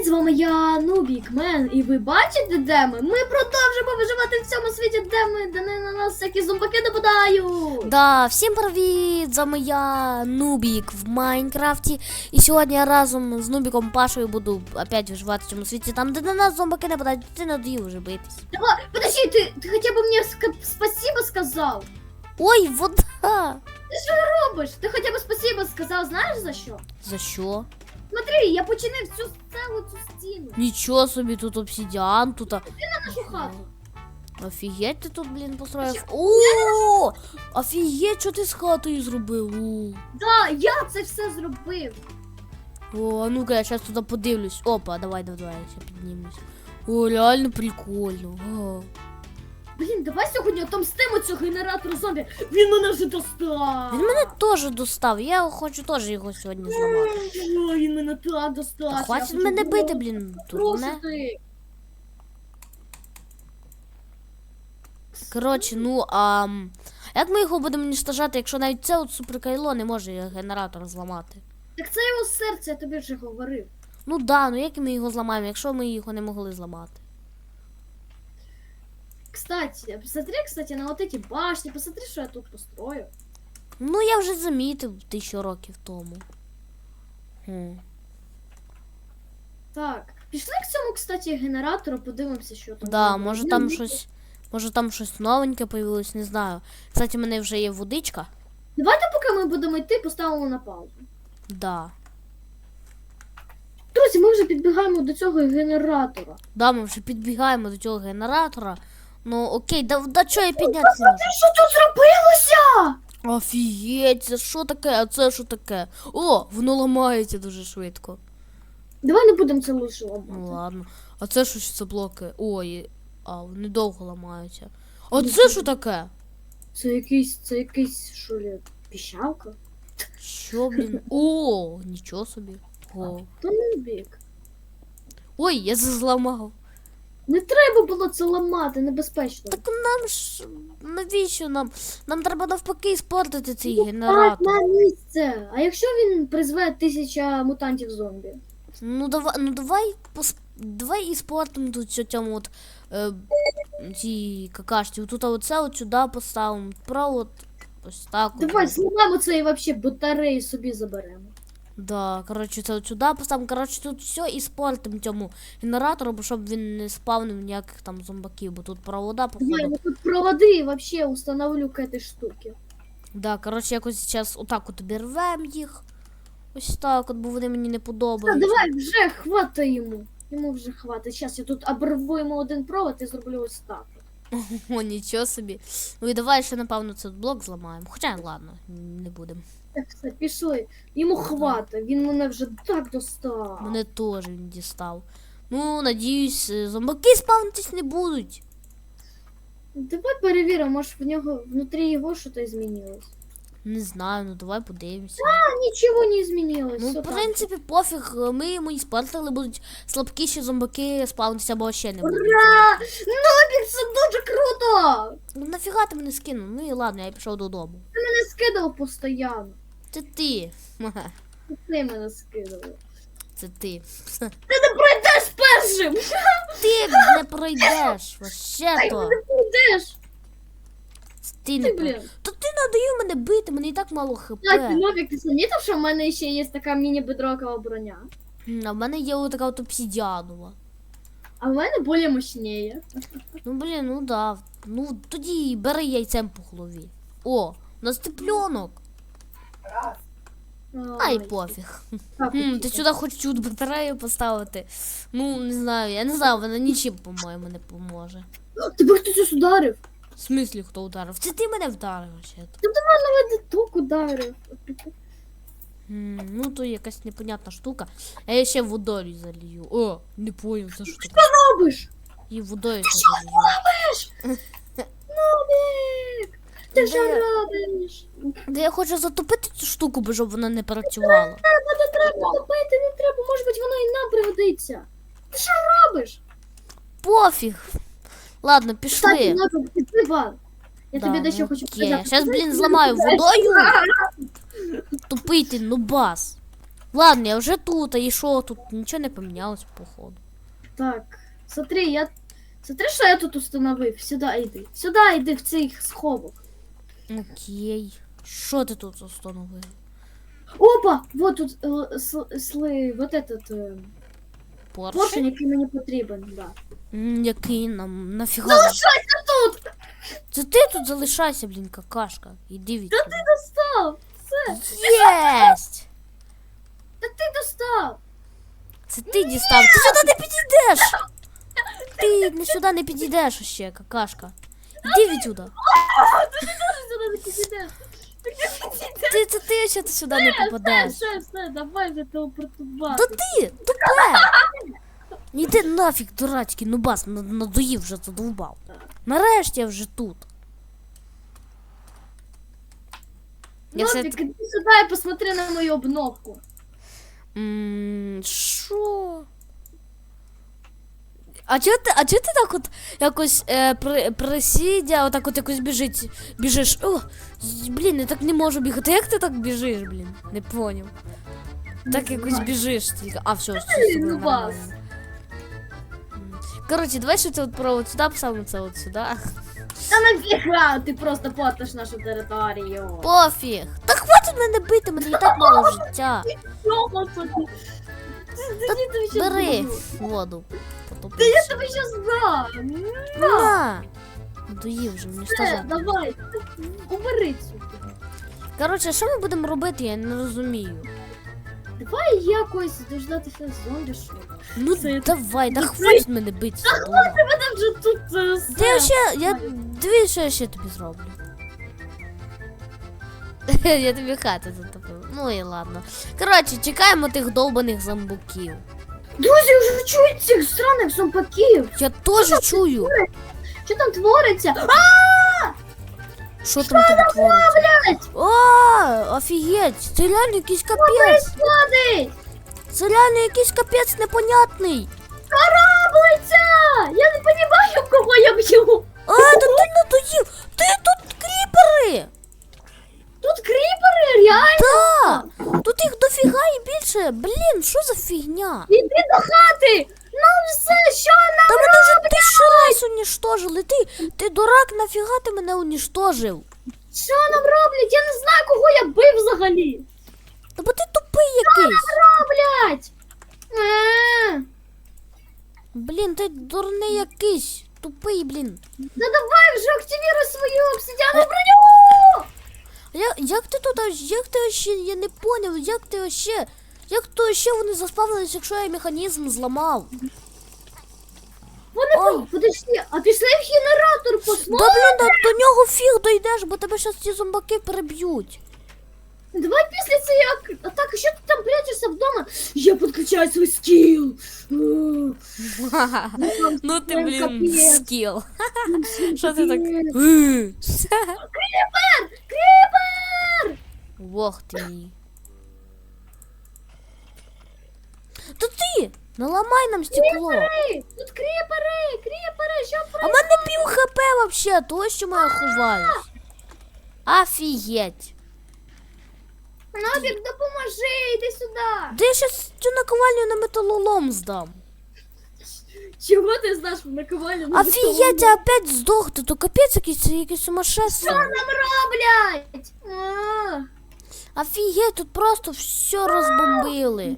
привіт! З вами я Нубік Мен, і ви бачите, де ми? Ми продовжуємо виживати в цьому світі, де ми, де не на нас всякі зомбаки нападають! Да, всім привіт! З вами я Нубік в Майнкрафті. І сьогодні я разом з Нубіком Пашою буду опять виживати в цьому світі, там, де на нас зомбаки нападають, ти надоїв вже битись. Давай, подожди, ти, ти хоча б мені спасибо сказав? Ой, вода! Робиш? Ти хоча б спасибо сказав, знаєш за що? За що? Смотри, я починив цю цілу цю стіну Нічого собі тут обсидіан, тут. а- на нашу хату. Офігеть ти тут, блін, построїв. О! Офігеть, що ти з хатою зробив? О, Да, я це все зробив. О, а ну-ка, я зараз туди подивлюсь. Опа, давай, давай, давай, я ще піднімусь. О, реально прикольно. О. Блін, давай сьогодні отомстимо цього генератора зомбі. Він мене вже достав. Він мене теж достав. Я хочу теж його сьогодні зламати. Ой, він мене так достав. Та я хватить хочу мене бити, блін. Тут мене. Трусити. Коротше, ну а м, як ми його будемо уніштожати, якщо навіть це от суперкайло не може генератор зламати? Так це його серце, я тобі вже говорив. Ну да, ну як ми його зламаємо, якщо ми його не могли зламати? Кстати, посмотри, кстати, на вот эти башни, посмотри, що я тут построю. Ну я вже замітив тисячу років тому. Хм. Так, пішли к цьому, кстати, генератору, подивимося, що там. Да, буде. може Ну, там ну, щось. Може там щось новеньке появилось, не знаю. Кстати, в мене вже є водичка. Давайте, поки ми будемо йти, поставимо на паузу. Да. Друзі, ми вже підбігаємо до цього генератора. Да, ми вже підбігаємо до цього генератора. Ну окей, да, да чого я піднятися не можу? Що тут зробилося? Офігеть, це що таке? А це що таке? О, воно ламається дуже швидко. Давай не будемо це лише Ну ладно. А це що ж це блоки? Ой, а вони довго ламаються. А це що таке? Це якийсь, це якийсь, що ли, піщалка? Що, блін? О, нічого собі. О. То не бік. Ой, я це зламав. Не треба було це ламати, небезпечно. Так нам ж навіщо нам? Нам треба навпаки спортити цей Так, генератор. на місце. А якщо він призве тисяча мутантів зомбі? Ну давай, ну давай пос... давай і спортом тут що цьому от е, ці какашці. Тут оце от сюди поставимо. Право от ось так. от. Давай зламаємо це і вообще батареї собі заберемо. Да, коротше, це от сюди поставимо. Коротше, тут все і спортом цьому генератору, бо щоб він не спавнив ніяких там зомбаків, бо тут провода, походу. я тут проводи вообще установлю к этой штуке. Да, коротше, якось зараз отак от обірвемо їх. Ось так, от, бо вони мені не Та подобаються. давай вже хватай йому. Йому вже хватить. Зараз я тут оборву йому один провод і зроблю ось так. О, нічого собі. Ну і давай ще, напевно, цей блок зламаємо. Хоча ладно, не будемо. Так, все, пішли. Йому хвата, він мене вже так достав. Мене теж він дістав. Ну, надіюсь, е, зомбаки спавнитись не будуть. Давай перевіримо, може в нього внутрі його щось змінилось. Не знаю, ну давай подивимося. А нічого не змінилось. Ну, в так. принципі, пофіг, ми йому і спортили, будуть слабкіші зомбаки спавнитися або ще не будуть. Ура! Нобік, це дуже круто! Ну нафіга ти мене скинув? Ну і ладно, я пішов додому. Ти мене скидав постійно. Це ти. Ти мене скидав. Це ти. Ти не пройдеш першим! Ти не пройдеш. Вообще Ти не пройдеш! Ти Ти, блін. Та ти надаю мене бити, мене і так мало хп. Так, Нобік, ти замітив, що в мене ще є така міні-бедрокова броня? М, А в мене є отака от обсидіанова. А в мене більш мощніє. Ну блін, ну да. Ну тоді бери яйцем по голові. О, у нас теплянок. Ай, пофіг. так, Хм, ти сюди хочеш тут батарею поставити. Ну, не знаю, я не знаю, вона нічим, по-моєму, не поможе. Тебе хтось ударив? В смислі, хто ударив? Це ти мене вдарив ще. Мене ток ударив. М, Ну, то якась непонятна штука. А я ще водою залію. О, не поняв, це що таке. Робиш? І водою ще залію. Нобік! Ти що Де робиш? Де я хочу затопити цю штуку, бо щоб вона не працювала. Треба, не треба топити, не треба, може бути воно і нам пригодиться. Ти що робиш? Пофіг. Ладно, Кстати, ти. Я Да, тобі дещо ну, хочу показати. Щас, блін, зламаю водою. Тупий ти, ну бас. Ладно, я вже тут, а і що тут? Нічого не помінялось, походу. Так, смотри, я. Смотри, що я тут установив. Сюди йди. Сюди йди в цей сховок. Окей. Що ти тут установив? Опа! Вот тут сл- сли, вот этот поршень, Поршень? який мені потрібен, да. М, Який нам нафіга? Залишайся тут! Це ти тут залишайся, блін, какашка. Іди від. Та ти достав! Єсть! Та ти достав! Це ти дістав. Ти сюди не підійдеш! Ти не сюди не підійдеш ще, какашка. Іди відсюди. Ти сюди не підійдеш! Ти не підійдеш! Ти це ти ще ти сюди не попадеш. Все, все, давай вже телепортувати. Та ти, тупе! Іди нафіг, дурацький нубас, на- надоїв вже задовбав. Нарешті я вже тут. Я все сюди і посмотри на мою обновку. М, Що? А чого ти, а чого ти так от якось е, при, присідя, отак от якось біжить, біжиш? О, з- блін, я так не можу бігати. Як ти так біжиш, блін? Не поняв. Так якось біжиш тільки. А, все, все, Ти, все ну, нормально. вас. М. Коротше, давай що це от про от сюди поставимо це от сюди. Та нафіга, ти просто потиш нашу територію. Пофіг. Та хватить мене бити, мене і так мало життя. Чого це ти? Ти- Та я тобі щас Бери воду. Та я тобі щас дам. На! Доїв вже, мені Все, за... давай, убери цю. Коротше, що ми будемо робити, я не розумію. Давай якось дождатися зомбі, що. Ну Це- давай, да хватить мене бити. задовбав. Мене вже тут е, все. Я ще, я дві що я ще тобі зроблю. я тобі хати затопив. Ну і ладно. Коротше, чекаємо тих довбаних зомбуків. Друзі, вже чують цих странних зомбаків. Я теж чую. Що там твориться? Що там тебе твориться? О, офігеть, це реально якийсь капець. Происходить? Це реально якийсь капець непонятний. Кораблиця! Я не розумію, кого я б'ю. А, та ти надоїв! Ти тут кріпери! Тут кріпери, реально. Так! Тут їх дофіга і більше. Блін, що за фігня? Іди унічтожив? Що нам роблять? Я не знаю, кого я бив взагалі. Та бо ти тупий якийсь. Роблять. Е, Блін, ти дурний якийсь. Тупий, блін. Да давай вже активіруй свою обсидіану броню. А Я, як ти туди, як ти ще, я не поняв, як ти ще, як то ще вони заспавнились, якщо я механізм зламав? Вони Ой. по... Подожди, а пішли в генератор Да посмотрим? блін, до нього фіг дойдеш, бо тебе зараз ці зомбаки переб'ють. Давай після цієї ак- атаки, що ти там прячешся вдома? Я підключаю свій скіл. Е, Ну ти, блін, капець. скіл. Що ти так? Кріпер! Кріпер! Ох ти мій. То ти! Наламай нам стекло. Кріпери! Тут кріпери! Кріпери! Що А в мене пів хп вообще, то що я ховаюсь. Офігеть. Нобік, допоможи, йди сюди! Де я щас цю наковальню на металолом здам? Чого ти знаєш наковальню? на Офігеть, я опять здохти, то капець якийсь, якийсь Що сумасшедший. нам роблять? А, Офігеть, тут просто все розбомбили.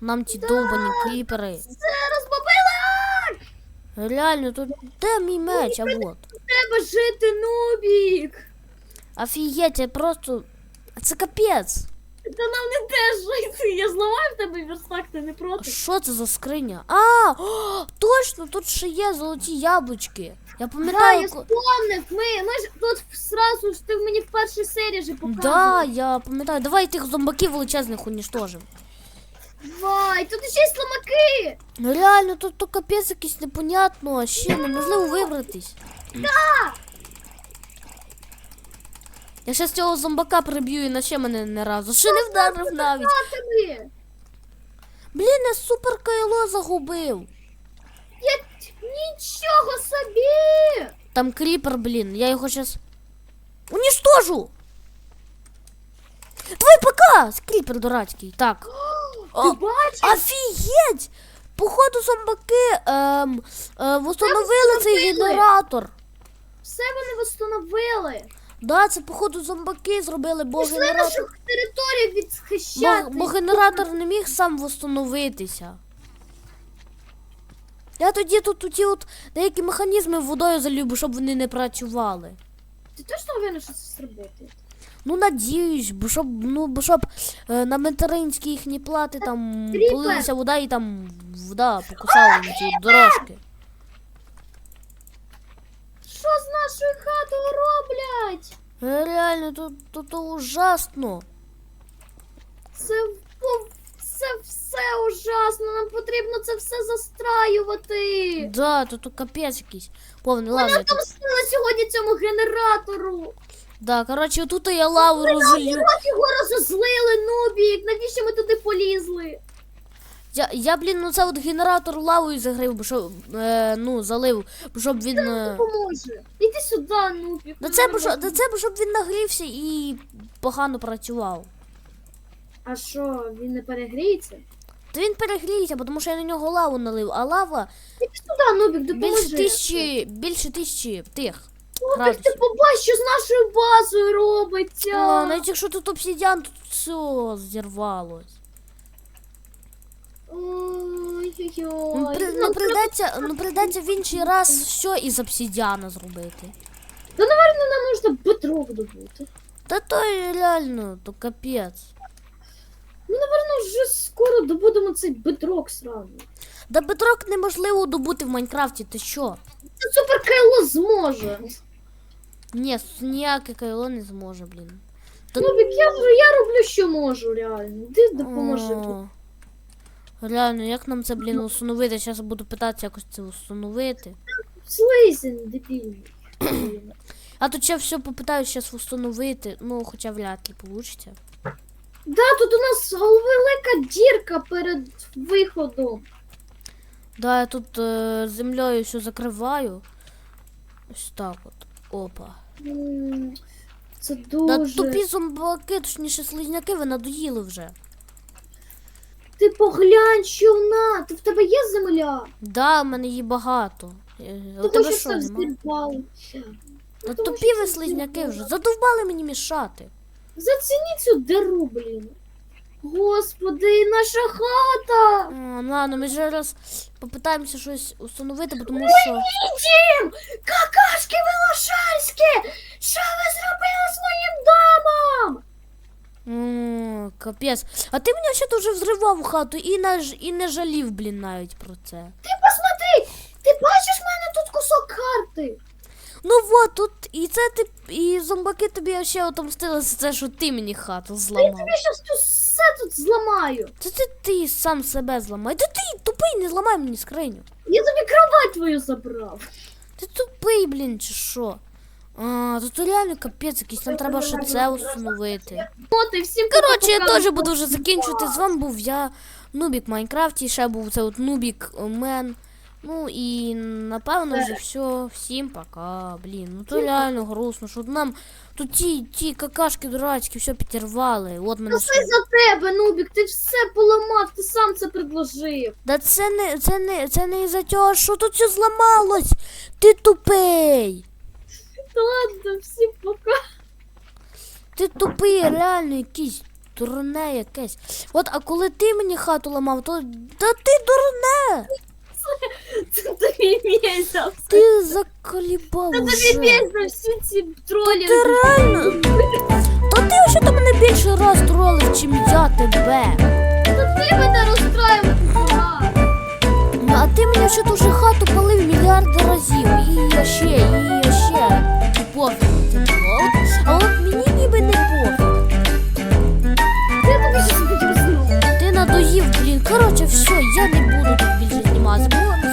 Нам ті довбані кріпери. Це розбомбила! Реально, тут де мій меч, а вот. Треба жити, Нубік! Офігеть, я просто. А Це капець. Та нам не теж жити. Я зламаю в тебе верстак, ти не проти. Що це за скриня? А, о, точно, тут ще є золоті яблучки. Я Да, пам'ятаю. я ко- вспомнив. Ми, ми ж тут сразу ж ти мені в першій серії же показував. Да, я пам'ятаю. Давай тих зомбаків величезних унічтожимо. Давай, тут ще й сломаки. Ну реально, тут то капець якийсь непонятно, ще неможливо вибратись. Да. Я щас цього зомбака приб'ю і наче мене не разу. Ще не вдарив навіть. Тобі. Блін, я супер кайло загубив. Я нічого собі. Там кріпер, блін, я його щас. Уніштожу! Твой ПК! Скріпер дурацький. Так. Ти бачиш? Офігеть! Походу зомбаки ем, е, встановили цей генератор. Все вони встановили. Да, це походу зомбаки зробили, бо Пішли генератор. нашу територію Бо, відхищати. бо генератор не міг сам восстановитися. Я тоді тут ті от деякі механізми водою залюбу, щоб вони не працювали. Ти точно уверена, що це сработає? Ну, надіюсь, бо щоб, ну, бо щоб е, на материнські їхні плати там Кріпер. полилася вода і там вода покусала на ці дорожки. Що з нашою хатою роблять? Е, Реально, тут, тут, то ужасно. Це, пов- це все ужасно. Нам потрібно це все застраювати. Да, тут, капець якийсь. Повний Ми ладно. не втомстили сьогодні цьому генератору. Да, коротше, тут я лаву розлью. От його розозлили, Нубік. Навіщо ми туди полізли? Я, я, блін, ну це от генератор лавою загрив, бо щоб, е, ну, залив, бо щоб він. Е, Поможе. Іди сюди, Нубік. да це, бо, що- да це, бо щоб він нагрівся і погано працював. А що, він не перегріється? То він перегріється, бо тому що я на нього лаву налив, а лава Іди сюди, Нубік, допоможи. більше тисячі, більше тисячі тих. Нубік, ти градусів. побач, що з нашою базою робиться. А, навіть якщо тут обсидіан, тут все зірвалось. Ой-ой-ой. Ну, при, ну, прийдеться, ну, прийдеться в інший раз що із обсидіана зробити. Та, напевно, нам можна бедрок добути. Та то реально, то капець. Ми, напевно, вже скоро добудемо цей бедрок сразу. Да бедрок неможливо добути в Майнкрафті, ти що? Це супер Кайло зможе. Ні, ніяке кайло не зможе, блін. Та- Нубік, я, я роблю, що можу, реально. Ти допоможи. О, Реально, як нам це, блін, установити? Зараз буду питатися якось це установити. Слизень, дебільний. А то ще все попитаю зараз установити. Ну, хоча вряд ли получиться. Да, тут у нас велика дірка перед виходом. Да, я тут е, землею все закриваю. Ось так от. Опа. М, Це дуже. тупі зомбаки, точніше слизняки, ви надоїли вже. Ти поглянь, що вона. Ти в тебе є земля? Да, в мене її багато. Е, У Тому тебе що що, це нема? взірвало. Та тому тупі ви слизняки вже. Задовбали мені мішати. Зацініть цю диру, блін. Господи, наша хата! А, ну ладно, ми зараз попитаємося щось установити, бо тому що. Дім! Какашки Волошарські! Що ви зробили з моїм домом? М, Капець. А ти мені ще дуже взривав хату і не, ж- і не жалів, блін, навіть про це. Ти посмотри! Ти бачиш в мене тут кусок карти? Ну вот, тут і це ти, і зомбаки тобі ще отомстили за це, що ти мені хату зламав. тобі щас тут все тут зламаю. Це ти, ти сам себе зламай. Та ти тупий, не зламай мені скриню. Я тобі кровать твою забрав. Ти тупий, блін, чи що? А, тут реально капець якийсь, там треба ще це установити. От і всім Коротше, я пока-пока. теж буду вже закінчувати. З вами був я, Нубік Майнкрафт, і ще був це от Нубік Мен. Ну і напевно вже все. Всім пока. Блін, ну то реально грустно, що нам тут ті, ті какашки дурацькі все підірвали. От мене Це за тебе, Нубік, ти все поламав, ти сам це предложив. Да це не це не це не із-за цього, що тут все зламалось. Ти тупий. Та ладно, всім пока. Ти тупий, реально якийсь дурне якесь. От, а коли ти мені хату ламав, то та ти дурне. Це тобі місяць. Ти заколібав Це тобі уже. місяць всі ці тролі. Ти реально. Та ти ще то мене більше раз тролив, чим я тебе. Та ти мене розстраїв. Ну, А ти мені ще дуже хату палив мільярди разів. І я ще, і я ще. І пофіг. А от- А от мені ніби не пофіг. Я тобі щось підрозну. Ти надоїв, блін. Коротше, все, я не буду тут більше зніматися. Бо